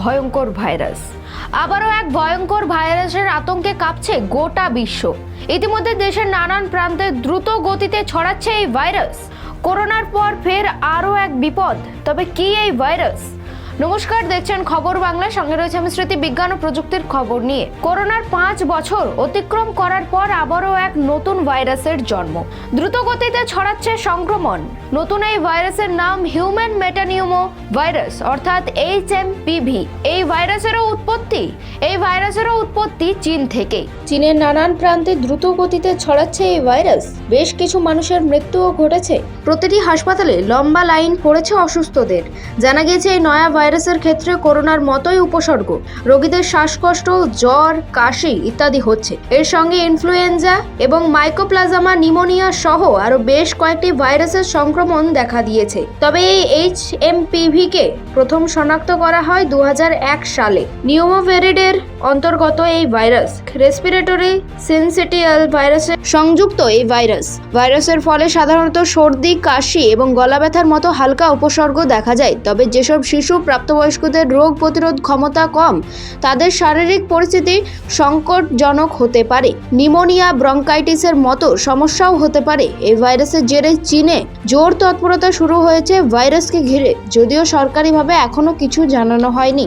ভয়ঙ্কর ভাইরাস। আবারও এক ভয়ঙ্কর ভাইরাসের আতঙ্কে কাঁপছে গোটা বিশ্ব। ইতিমধ্যে দেশের নানান প্রান্তে দ্রুত গতিতে ছড়াচ্ছে এই ভাইরাস। করোনার পর ফের আরও এক বিপদ। তবে কি এই ভাইরাস? নমস্কার দেখছেন খবর বাংলা। সঙ্গে রয়েছে আমি স্মৃতি বিজ্ঞান ও প্রযুক্তির খবর নিয়ে। করোনার পাঁচ বছর অতিক্রম করার পর আবারও এক নতুন ভাইরাসের জন্ম। দ্রুত গতিতে ছড়াচ্ছে সংক্রমণ। নতুন এই ভাইরাসের নাম হিউম্যান মেটানিউমো ভাইরাস অর্থাৎ এইচ এম পিভি এই ভাইরাসেরও উৎপত্তি? এই ভাইরাসেরও উৎপত্তি চীন থেকে। চীনের নানান প্রান্তে দ্রুত গতিতে ছড়াচ্ছে এই ভাইরাস। বেশ কিছু মানুষের মৃত্যুও ঘটেছে। প্রতিটি হাসপাতালে লম্বা লাইন পড়েছে অসুস্থদের। জানা গিয়েছে এই নয়া ভাইরাসের ক্ষেত্রে করোনার মতোই উপসর্গ। রোগীদের শ্বাসকষ্ট, জ্বর, কাশি ইত্যাদি হচ্ছে। এর সঙ্গে ইনফ্লুয়েঞ্জা এবং মাইকোপ্লাজমা, নিমোনিয়া সহ আরও বেশ কয়েকটি ভাইরাসের সংক্রমণ দেখা দিয়েছে। তবে এই এইচ এম কে প্রথম শনাক্ত করা হয় দু হাজার এক সালে। নিউমোভেরিডের অন্তর্গত এই ভাইরাস রেসপিরেটরি সিনসিটিয়াল ভাইরাসের সংযুক্ত এই ভাইরাস। ভাইরাসের ফলে সাধারণত সর্দি, কাশি এবং গলা ব্যথার মতো হালকা উপসর্গ দেখা যায়। তবে যেসব শিশু প্রাপ্তবয়স্কদের রোগ প্রতিরোধ ক্ষমতা কম। তাদের শারীরিক পরিস্থিতি সংকটজনক হতে পারে। নিমোনিয়া ব্রঙ্কাইটিসের মতো সমস্যাও হতে পারে। এই ভাইরাসের জেরে চীনে জোর তৎপরতা শুরু হয়েছে ভাইরাসকে ঘিরে। যদিও সরকারিভাবে এখনও কিছু জানানো হয়নি।